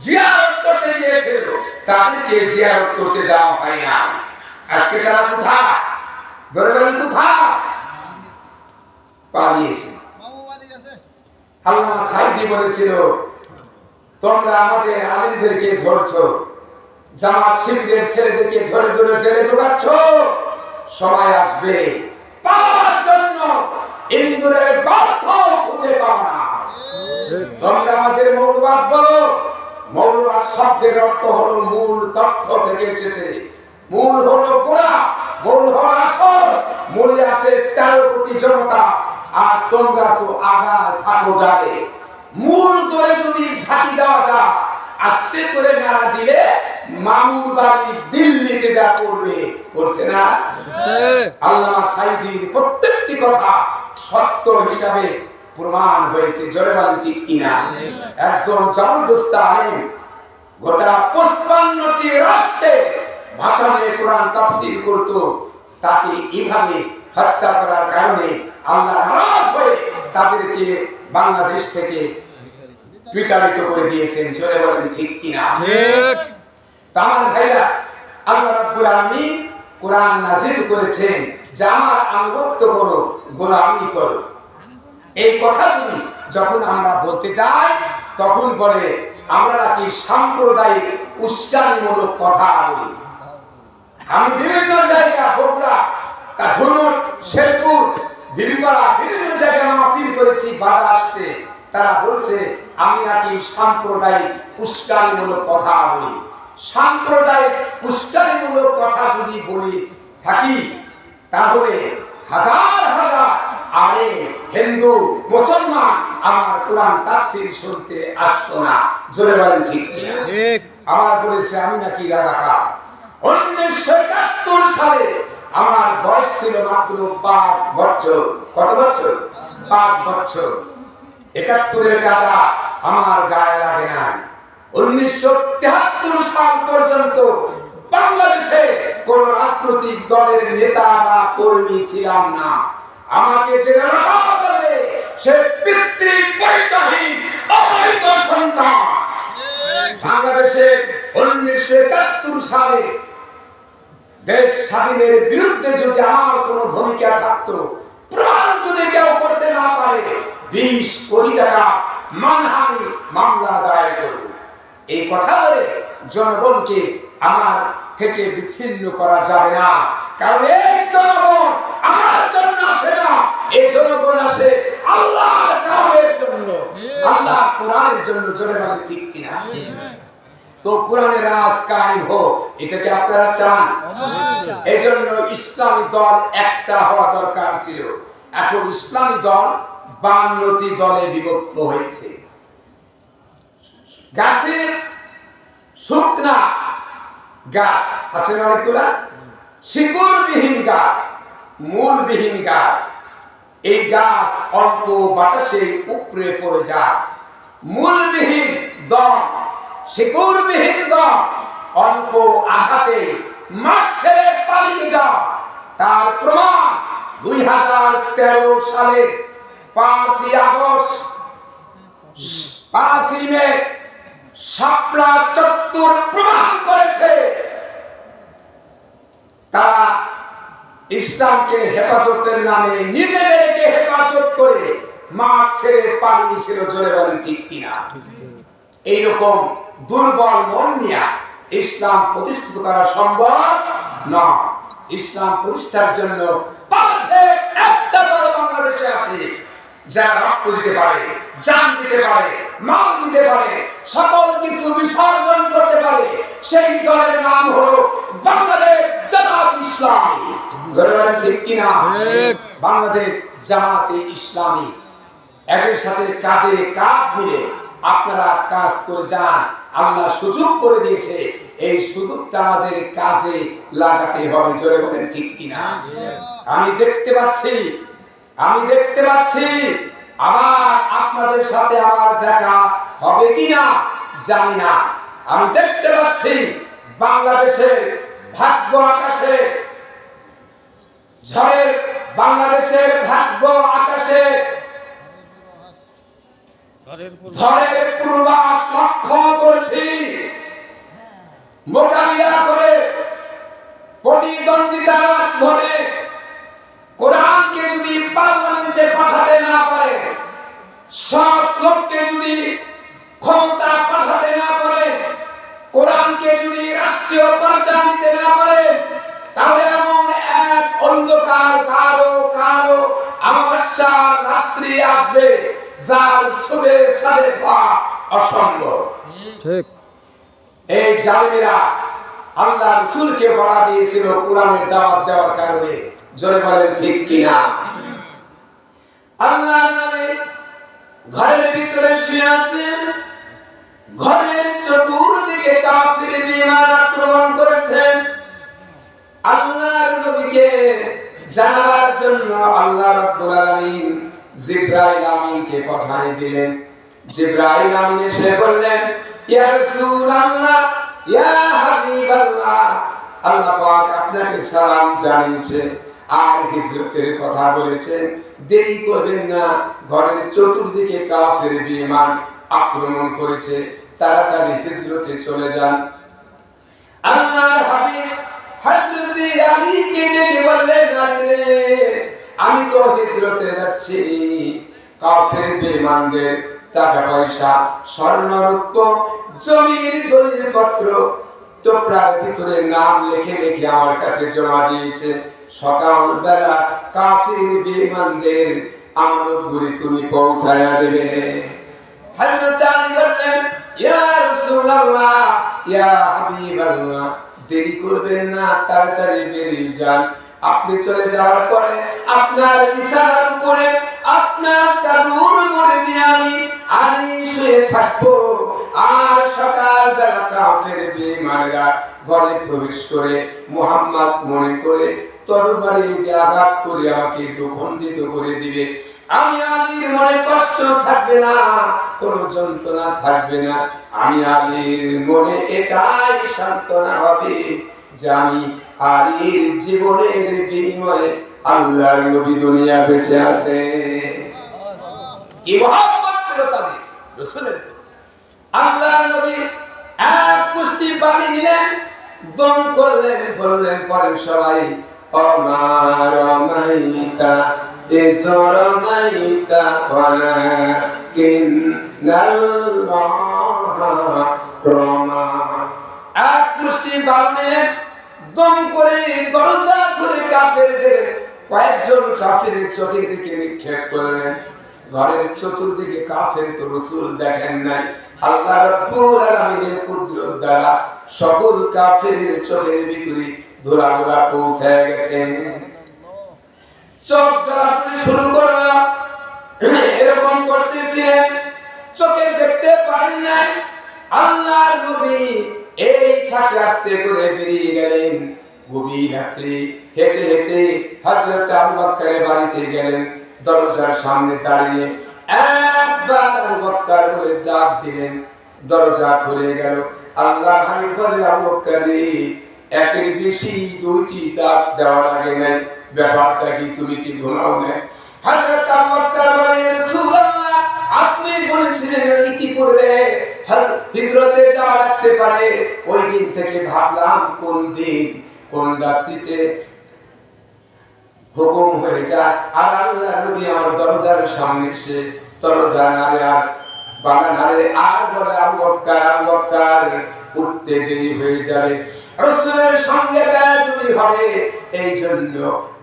জিয়ারত করতে গিয়েছিল তাদেরকে জিয়ারত করতে দেওয়া হয় না আজকে তারা কোথায়? ধরে বলেন কোথায়? পালিয়েছে। আল্লামা সাইদি বলেছিল, তোমরা আমাদের আলিমদেরকে ধরছো, জামাত শিবিরের ছেলেদেরকে ধরে ধরে জেলে ঢুকাচ্ছ। সময় আসবে পাওয়ার জন্য। ইন্দুরের গর্ত খুঁজে না। তোমরা আমাদের মৌলবাদ বলো মৌলবাদ শব্দের অর্থ হলো মূল তথ্য থেকে এসেছে। মূল হলো গোড়া মূল হলো আসল। মূলে আছে তেরো কোটি জনতা আর তোমরা তো আগা থাকো ডালে মূল ধরে যদি ঝাঁকি দেওয়া যায় আস্তে করে নাড়া দিলে মামুর বাড়ি দিল্লিতে যা করবে করছে না? আল্লামা সাইদির প্রত্যেকটি কথা সত্য হিসাবে প্রমাণ হয়েছে জোরে বলেন ঠিক কিনা? একজন জবরদস্ত আলেম গোটা পঁচপান্নটি রাষ্ট্রে ভাষণে কোরআন তাফসির করত তাকে এইভাবে হত্যা করার কারণে আল্লাহ নারাজ হয়ে তাদেরকে বাংলাদেশ থেকে বিতাড়িত করে দিয়েছেন জোরে বলেন ঠিক কিনা? ঠিক। তা আমার ভাইরা আল্লাহ রাব্বুল আলামিন কোরআন নাজিল করেছেন যে আমার আনুগত্য করো গোলামি করো। এই কথাগুলি যখন আমরা বলতে যাই, তখন বলে, আমরা নাকি সাম্প্রদায়িক উস্কানিমূলক কথা বলি। আমি বিভিন্ন জায়গা, বগুড়া, তা ধনুর শেরপুর বিলিপাড়া বিভিন্ন জায়গায় মাহফিল করেছি, বাধা আসছে। তারা বলছে, আমি নাকি সাম্প্রদায়িক উস্কানিমূলক কথা বলি। সাম্প্রদায়িক উস্কানিমূলক কথা যদি বলি থাকি, তাহলে হাজার হাজার আরে হিন্দু মুসলমান আমার কোরআন তাফসির শুনতে আসতো না। জোরে বলেন ঠিক কিনা? আমার বলেছে আমি নাকি উনিশশো একাত্তর সালে আমার বয়স ছিল মাত্র পাঁচ বছর। কত বছর? পাঁচ বছর। একাত্তরের কাদা আমার গায়ে লাগে নাই। উনিশশো তেহাত্তর সাল পর্যন্ত বাংলাদেশে কোন রাজনৈতিক দলের নেতা বা কর্মী ছিলাম না। আমাকে বলবে সে পিতৃ সন্তান। বাংলাদেশে উনিশশো একাত্তর সালে দেশ স্বাধীনের বিরুদ্ধে যদি আমার কোনো ভূমিকা থাকতো, প্রমাণ যদি কেউ করতে না পারে, বিশ কোটি টাকা মানহানি মামলা দায়ের করব। এই কথা বলে জনগণকে আমার থেকে বিচ্ছিন্ন করা যাবে না। কারণ এই জনগণ আমার জন্য আসে না, এই জনগণ আসে আল্লাহ জন্য। আল্লাহ কোরআনের জন্য, জোরে বলে ঠিক কিনা? তো কোরআনের রাজ কায়েম হোক এটাকে আপনারা চান? এই জন্য ইসলামী দল একটা হওয়া দরকার ছিল। এখন ইসলামী দল বান্নটি দলে বিভক্ত হয়েছে। গাছের শুকনা গাছ, আছে অনেকগুলা শিকড়বিহীন গাছ, মূলবিহীন গাছ। এই গাছ অল্প বাতাসে উপরে পড়ে যায়। মূলবিহীন দল শিকড়বিহীন দল অল্প আঘাতে মাঠ ছেড়ে পালিয়ে যায়। তার প্রমাণ দুই সালের পাঁচই আগস্ট পাঁচই মে শাপলা চত্বর প্রমাণ করেছে। তারা ইসলামকে হেফাজতের নামে নিজেদেরকে হেফাজত করে মাঠ ছেড়ে বলেন ঠিক কিনা? এইরকম দুর্বল মন নিয়ে ইসলাম প্রতিষ্ঠিত করা সম্ভব নয়। ইসলাম প্রতিষ্ঠার জন্য একটা দল বাংলাদেশে আছে। যারা রক্ত দিতে পারে জান দিতে পারে মাল দিতে পারে সকল কিছু বিসর্জন করতে পারে সেই দলের নাম হলো বাংলাদেশ জামাত ইসলামী। ঠিক কিনা? বাংলাদেশ জামাতে ইসলামী। একের সাথে কাঁধে কাঁধ মিলে আপনারা কাজ করে যান আল্লাহ সুযোগ করে দিয়েছে এই সুযোগটা আমাদের কাজে লাগাতে হবে জোরে বলেন ঠিক কিনা? আমি দেখতে পাচ্ছি আমি দেখতে পাচ্ছি আবার আপনাদের সাথে আমার দেখা হবে কিনা জানি না। আমি দেখতে পাচ্ছি বাংলাদেশের ভাগ্য আকাশে ঝড়ের বাংলাদেশের ভাগ্য আকাশে ঝড়ের পূর্বাস লক্ষ্য করছি। মোকাবিলা করে প্রতিদ্বন্দ্বিতার মাধ্যমে কোরআনকে যদি পার্লামেন্টে পাঠাতে না পারে সব লোককে যদি ক্ষমতা পাঠাতে না পারে কোরআনকে যদি রাষ্ট্রীয় পর্যায়ে নিতে না পারে তাহলে এমন এক অন্ধকার কালো কালো আমাবস্যার রাত্রি আসবে যার সুরে সারে পাওয়া অসম্ভব। ঠিক। এই জালিমেরা আল্লাহ রসুলকে বলা দিয়েছিল কোরআনের দাওয়াত দেওয়ার কারণে। জোরে বলেন ঠিক কিনা? আল্লাহ ঘরের ভিতরে শুয়ে আছেন ঘরের চতুর্দিকে কাফির বিমান আক্রমণ করেছেন আল্লাহর নবীকে জানাবার জন্য আল্লাহ রাব্বুল আলামিন জিব্রাইল আমিনকে পাঠিয়ে দিলেন। জিব্রাইল আমিন এসে বললেন, ইয়া রাসূলুল্লাহ, ইয়া হাবিবাল্লাহ, আল্লাহ পাক আপনাকে সালাম জানিয়েছে আর হিজরতের কথা বলেছেন। দেরি করবেন না, ঘরের চতুর্দিকে কাফের বিমান আক্রমণ করেছে। তাড়াতাড়ি হিজরতে চলে যান। আল্লাহর হাবিব হযরতে আলীকে ডেকে বললেন আলী আমি তো হিজরতে যাচ্ছি। কাফের বেঈমানদের টাকা পয়সা স্বর্ণ রূপ জমির দলিল পত্র ভিতরে নাম লিখে লিখে আমার কাছে জমা দিয়েছে। সকাল বেলা কাফির বেঈমানদের আমানত গুলি তুমি পৌঁছায়া দেবে। হযরত আলী বললেন, ইয়া রাসূলুল্লাহ, ইয়া হাবিবাল্লাহ দেরি করবেন না, তাড়াতাড়ি বেরিয়ে যান। আপনি চলে যাওয়ার পরে আপনার বিছানার উপরে, আপনার চাদর মুড়ে দিয়ে আমি আলী শুয়ে থাকব। আর সকাল বেলা কাফের বেঈমানেরা ঘরে প্রবেশ করে মুহাম্মদ মনে করে, তরবারি দিয়ে আঘাত করে আমাকে দুখণ্ডিত করে দিবে। আমি আলীর মনে কষ্ট থাকবে না, কোনো যন্ত্রণা থাকবে না। আমি আলীর মনে এটাই সান্ত্বনা হবে যে আমি আলীর জীবনের বিনিময়ে আল্লাহর নবী দুনিয়া বেঁচে আছে। কি নবী এক মুষ্টি পানি নিলেন দম করলেন, বললেন পরে সবাই, অমার কয়েকজন কাফেরের চোখের দিকে নিক্ষেপ করলেন। ঘরের চতুর্দিকে কাফের তো রসুল দেখেন নাই। আল্লাহ দ্বারা সকল কাফের চোখের ভিতরে ধুলাগুলা পৌঁছায় গেছে। চোখ ধরাধরি শুরু করলাম। এরকম করতেছিলেন চোখে দেখতে পারেন নাই। আল্লাহর এই ফাঁকে আস্তে করে বেরিয়ে গেলেন। হেঁটে হেঁটে হযরত আবু বাড়িতে গেলেন। দরজার সামনে দাঁড়িয়ে একবার আবু বকর বলে ডাক দিলেন। দরজা খুলে গেল। আল্লাহ হাবিব বলে আবু একের বেশি দুইটি ডাক দেওয়া লাগে নাই। ব্যাপারটা কি তুমি কি ঘুমাও না হযরত আবু বকর রাসূলুল্লাহ, আপনি বলেছিলেন ইতিপূর্বে হজ- হিজরতে যাওয়া লাগতে পারে। ওই দিন থেকে ভাবলাম কোন দিন, কোন রাত্রিতে হুকুম হয়ে যায়। আর আল্লাহ নবী আমার দরজার সামনে এসে দরজা নারে আর বানা নারে আর বলে, আবু বকর আবু বকর উঠতে দেরি হয়ে যাবে। রসুলের সঙ্গে বেয়াদবি হবে এই জন্য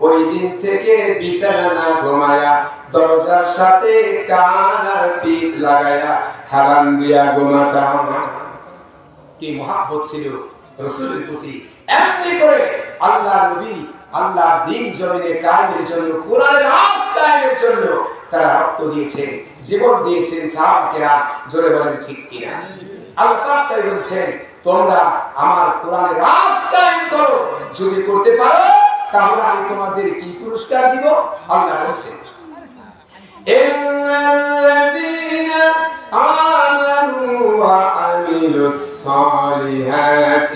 ওই দিন থেকে বিছানা ঘুমায়া, দরজার সাথে কান আর পিঠ লাগায়া হারাম দিয়া ঘুমাতাম। কি মহাব্বত ছিল রসুলের প্রতি। এমনি করে আল্লাহ নবী আল্লাহ দিন জমিনে কায়েমের জন্য, কোরআনের রাত জন্য তারা রক্ত দিয়েছেন, জীবন দিয়েছেন সাহাবাকেরা জোরে বলেন, ঠিক কিনা? আল্লাহ পাক তাই বলছেন তোমরা আমার কোরআনের রাত কায়েম করো যদি করতে পারো তাহলে আমি তোমাদের কি পুরস্কার দিব আল্লাহ বলছেন إن الذين آمنوا وعملوا الصالحات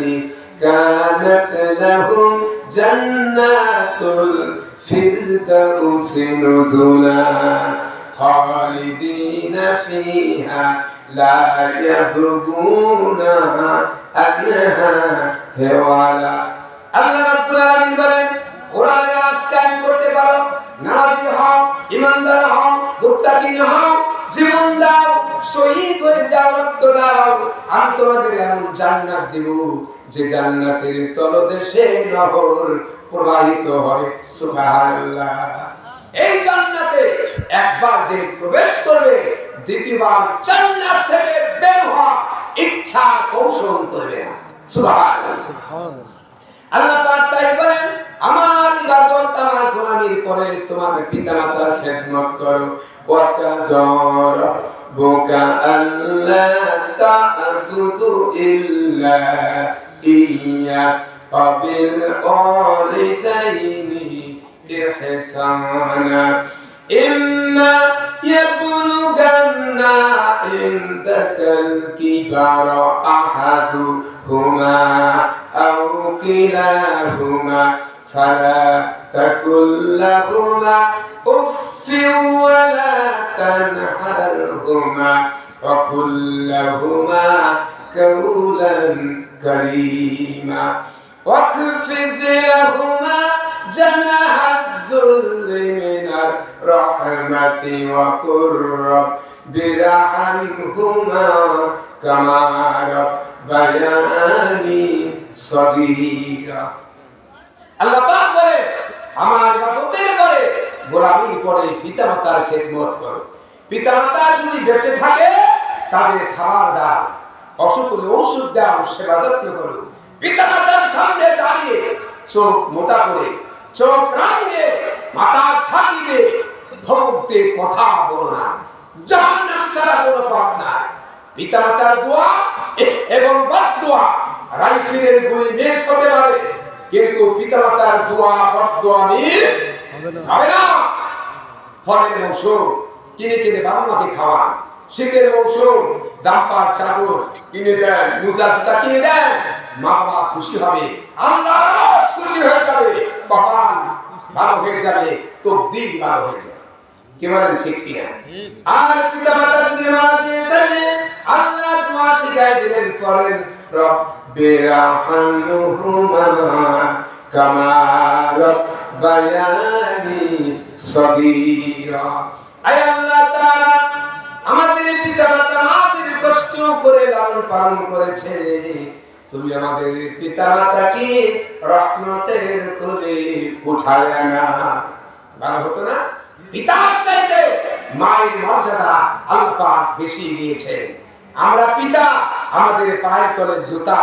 كانت لهم جنات الفردوس نزلا خالدين فيها لا يبغون عنها حولا আল্লাহ রাব্বুল আলামিন বলেন কোরআনে আস্তায়ন করতে পারো নামাজি হও ইমানদার হও মুত্তাকিন হও জীবন দাও শহীদ হয়ে যাও রক্ত দাও আমি তোমাদের এমন জান্নাত দিব যে জান্নাতের তলদেশে নহর প্রবাহিত হবে সুবহানাল্লাহ এই জান্নাতে একবার যে প্রবেশ করবে দ্বিতীয়বার জান্নাত থেকে বের হওয়া ইচ্ছা পোষণ করবে না। আল্লাহ তাই বলেন আমার ইবাদত আমার গোলামির পরে তোমার পিতামাতার খেদমত করো। দর বোকা আল্লাহ তা'বুদু ইল্লা ইয়া কবিল ওয়ালিদাইনি ইহসানা ইম্মা يبلغن عندك الكبر أحدهما أو كلاهما فلا تكن لهما أف ولا تنهرهما وقل لهما قولا كريما واخفض لهما جناح الذل من الرحمة وقل رب ارحمهما كما ربياني صغيرا আল্লাহ পাক বলে আমার ইবাদতের পরে গোলামির পরে পিতামাতার খেদমত করো পিতামাতা যদি বেঁচে থাকে তাদের খাবার দাও অসুখ হলে ওষুধ দাও সেবা যত্ন করো পিতামাতার সামনে দাঁড়িয়ে চোখ মোটা করে চোখ রাঙিয়ে মাথা ছাপিয়ে ভক্তে কথা বলো না। জাহান্নাম ছাড়া কোনো পথ নাই। পিতামাতার দোয়া এবং বদদোয়া রাইফিলের গুলি মিস হতে পারে কিন্তু পিতামাতার দোয়া বদদোয়া মিস হবে না। ফলের মৌসুম কিনে কিনে বাবা মাকে খাওয়ান। শীতের মৌসুম জাম্পার চাদর কিনে দেন মুজা জুতা কিনে দেন মা বাবা খুশি হবে আল্লাহ খুশি হয়ে যাবে। কপাল ভালো হয়ে যাবে তো দিক ভালো হয়ে যাবে। কি বলেন ঠিক কিনা? আর পিতা মাতা যদি মারা যেয়ে থাকে আল্লাহ দোয়া শিখাই দিলেন পরেন রব্বিরাহামহুমা কামা রব্বায়ানি সগীরা। আয় আল্লাহ তাআলা আমাদের পিতা মাতা আমাদের কষ্ট করে লালন পালন করেছে। তুমি আমাদের পিতা মাতাকে রহমতের কোলে উঠায় না ভালো হতো না? পিতার চাইতে মায়ের মর্যাদা আল্লাহ বেশি দিয়েছেন। আমরা পিতা, আমাদের পায়ের তলে জুতা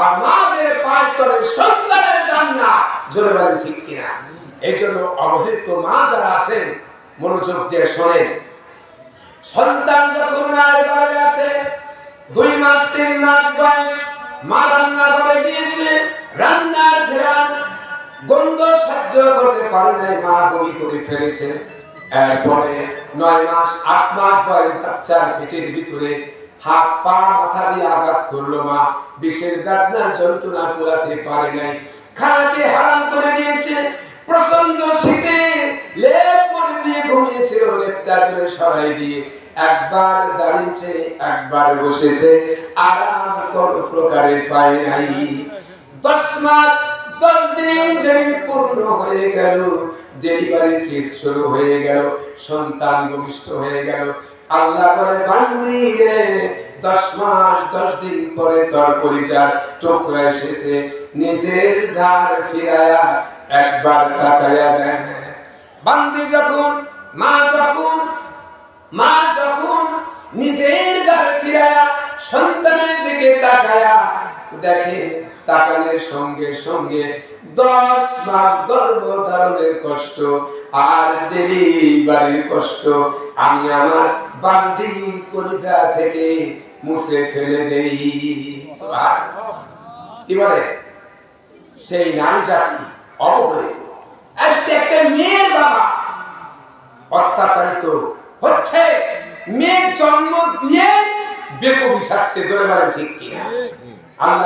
আর মাদের পায়ের তলে সন্তানের জান্নাত। জোরে বলেন ঠিক কিনা? এই জন্য অবহেলিত মা যারা আছেন, মনোযোগ দিয়ে শোনেন। সন্তান যখন মায়ের গর্ভে আসে, দুই মাস, তিন মাস বয়স মা রান্না করে দিয়েছে, রান্নার ঘেরান গন্ধ সহ্য করতে পারে নাই, মা বমি করে ফেলেছে। এরপরে নয় মাস, আট মাস বয়স বাচ্চার পেটের ভিতরে হাত পা, মাথা দিয়ে আঘাত করল মা। বিষের বেদনার যন্ত্রণা পোলাতে পারে নাই। খানাকে হারাম করে দিয়েছে। প্রচণ্ড শীতে লেপ পরে দিয়ে ঘুমিয়েছিল, লেপটা ধরে সরাই দিয়ে একবার দাঁড়িয়েছে, একবার বসেছে, আরাম কোন প্রকারে পায় নাই। দশ মাস, দশ দিন যেদিন পূর্ণ হয়ে গেল, ডেলিভারি কেস শুরু হয়ে গেল, সন্তান হয়ে গেল। আল্লাহ বলে, বান্দি রে, দশ মাস, দশ দিন পরে তর এসেছে, নিজের ধার ফিরায়া একবার তাকায়া দেয় বান্দি যখন, মা যখন মা যখন নিজের গাল ফিরায়া সন্তানের দিকে তাকায়া দেখে, তাকানের সঙ্গে সঙ্গে দশ মাস গর্ভধারণের কষ্ট আর ডেলিভারির কষ্ট আমি আমার বান্দি কলিজা থেকে মুছে ফেলে দেই। কি বলে? সেই নারী জাতি অবহেলিত। আজকে একটা মেয়ের বাবা অত্যাচারিত হচ্ছে মেয়ে জন্ম দিয়ে বেকবি সাজতে ধরে বলেন ঠিক কিনা? আল্লাহ